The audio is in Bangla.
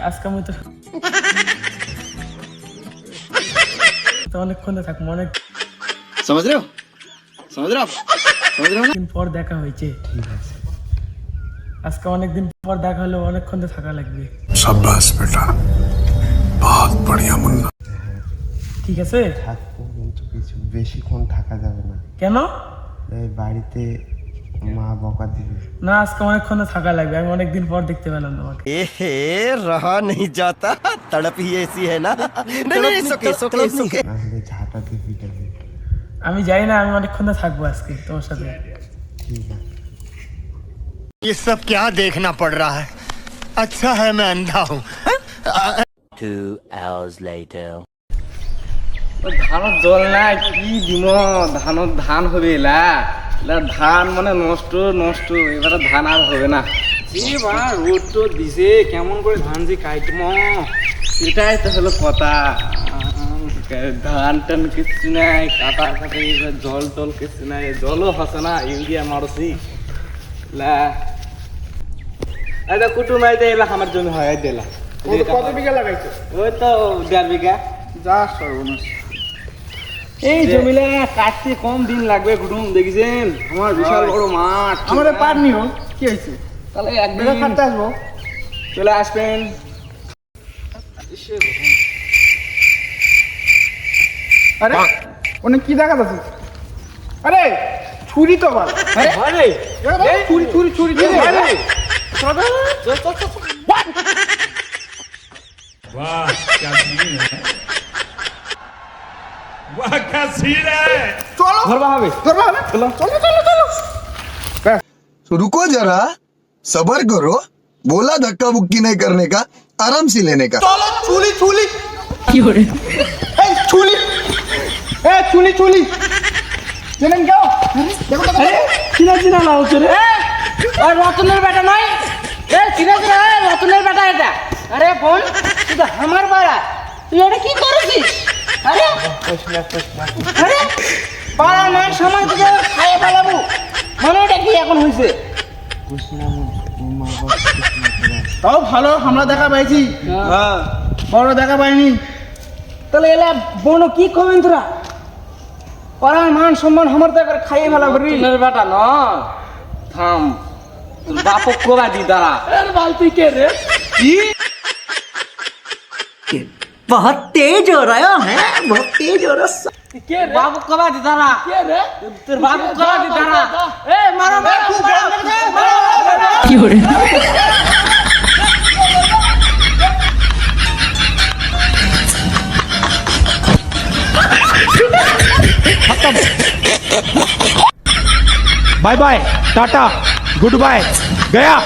আজকে আমি তো অনেকক্ষণ থাকব অনেক পর দেখা হয়েছে ঠিক আছে। আজকে অনেকদিন পর দেখা অনেকক্ষণ তো থাকা লাগবে ঠিক আছে? কিছু। বেশিক্ষণ থাকা যাবে না। কেন? এই বাড়িতে মা বকা দিবে না আজকে অনেকক্ষণ তো থাকা লাগবে আমি অনেকদিন পর দেখতে পেলাম তোমাকে एहे रहा नहीं जाता तड़प ही ऐसी है ना नहीं नहीं सोके सोके सोके না হলে ঝাঁটাতে পিটাবে আমি যাই না আমি অনেকক্ষণ তো থাকবো আজকে তোমার সাথে ঠিক আছে ये सब क्या देखना पड़ रहा है अच्छा है मैं अंधा हूँ Two hours later. ধানত জল নাই কি দিম ধানত ধান হবে এলা এলা ধান মানে নষ্ট নষ্ট এবারে ধান আর হবে না। যে বা রোদ তো দিছে কেমন করে ধান যে কাটম সেটাই তো হলো কথা। ধান টান কিছু নাই কাটা কাটি জল টল কিছু নাই জলও হসে না ইউরিয়া মারছি। লা। এটা কুটুম আইতে এলা আমার জমি হয় দিলা কত বিঘা লাগাইছো? ওই তো দেড় বিঘা। যা সর্বনাশ। এই জমিলে কাটতে কম দিন লাগবে কুটুম দেখেছেন? আমার বিশাল বড় মাঠ। আমাদের পার নিও কি হয়েছে? তাহলে একদিন কাটতে আসব। চলে আসবেন। আরে ওনে কি দেখা যাচ্ছে? আরে ছুরি তো আবার। আরে ছুরি ছুরি ছুরি ছুরি। আরে চলো ধরবা হবে ধরবা হবে চলো চলো চলো চলো तो रुको जरा सबर करो बोला धक्का बुक्की नहीं करने का आराम से लेने का চলো ছুলি ছুলি এই ছুলি এ ছুলি ছুলি চেনেন কেউ দেখো দেখো আরে চিনা চিনা লাগছে রে ওই রতনের বেটা নয় এ চিনে চিনে এ, রতনের বেটা এটা আরে বোন তুই তো আমার বাড়া তুই এটা কি করেছিস আরে! আরে! পাড়া মান সমান থেকে খাইয়ে পালাবো মানে এটা কি এখন হয়েছে তাও ভালো আমরা দেখা পাইছি। বড় দেখা পাইনি। তাহলে এলা বোন কি কমেন তোরা? পাড়ার মান সম্মান আমার তো একবার খাইয়ে ফেলা করি বেটা ন থাম। বাপক কোবা দি দাঁড়া বালতি কে রে? बहुत तेज हो रहा है बहुत तेज हो रहा है। बाबू कबा दी तारा। तेरे बाबू कबा दी तारा। ए मारो मारो मारो क्यों रे? खत्म bye bye tata goodbye गया।